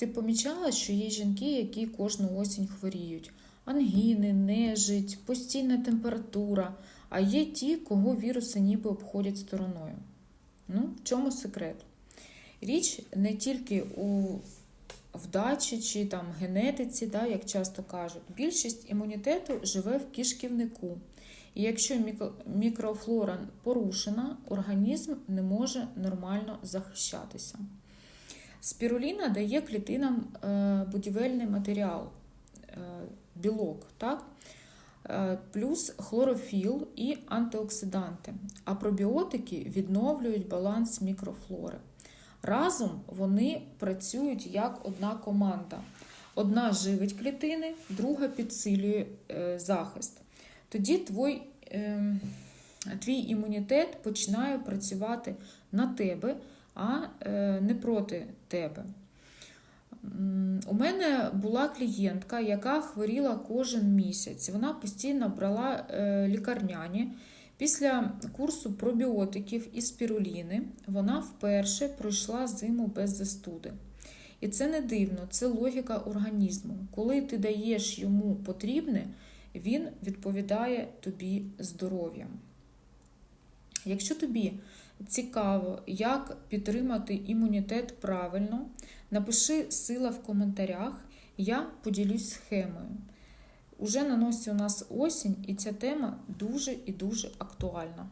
Ти помічала, що є жінки, які кожну осінь хворіють. Ангіни, нежить, постійна температура, а є ті, кого віруси ніби обходять стороною. Ну, в чому секрет? Річ не тільки у вдачі чи там генетиці, да, як часто кажуть. Більшість імунітету живе в кишківнику. І якщо мікрофлора порушена, організм не може нормально захищатися. Спіруліна дає клітинам е, будівельний матеріал, е, білок, так? Е, плюс хлорофіл і антиоксиданти. А пробіотики відновлюють баланс мікрофлори. Разом вони працюють як одна команда. Одна живить клітини, друга підсилює захист. Тоді твій, е, твій імунітет починає працювати на тебе, а е, не проти тебе. У мене була клієнтка, яка хворіла кожен місяць. Вона постійно брала е, лікарняні. Після курсу пробіотиків і спіруліни вона вперше пройшла зиму без застуди. І це не дивно, це логіка організму. Коли ти даєш йому потрібне, він відповідає тобі здоров'ям. Якщо тобі цікаво, як підтримати імунітет правильно, напиши сила в коментарях, я поділюсь схемою. Уже на носі у нас осінь, і ця тема дуже і дуже актуальна.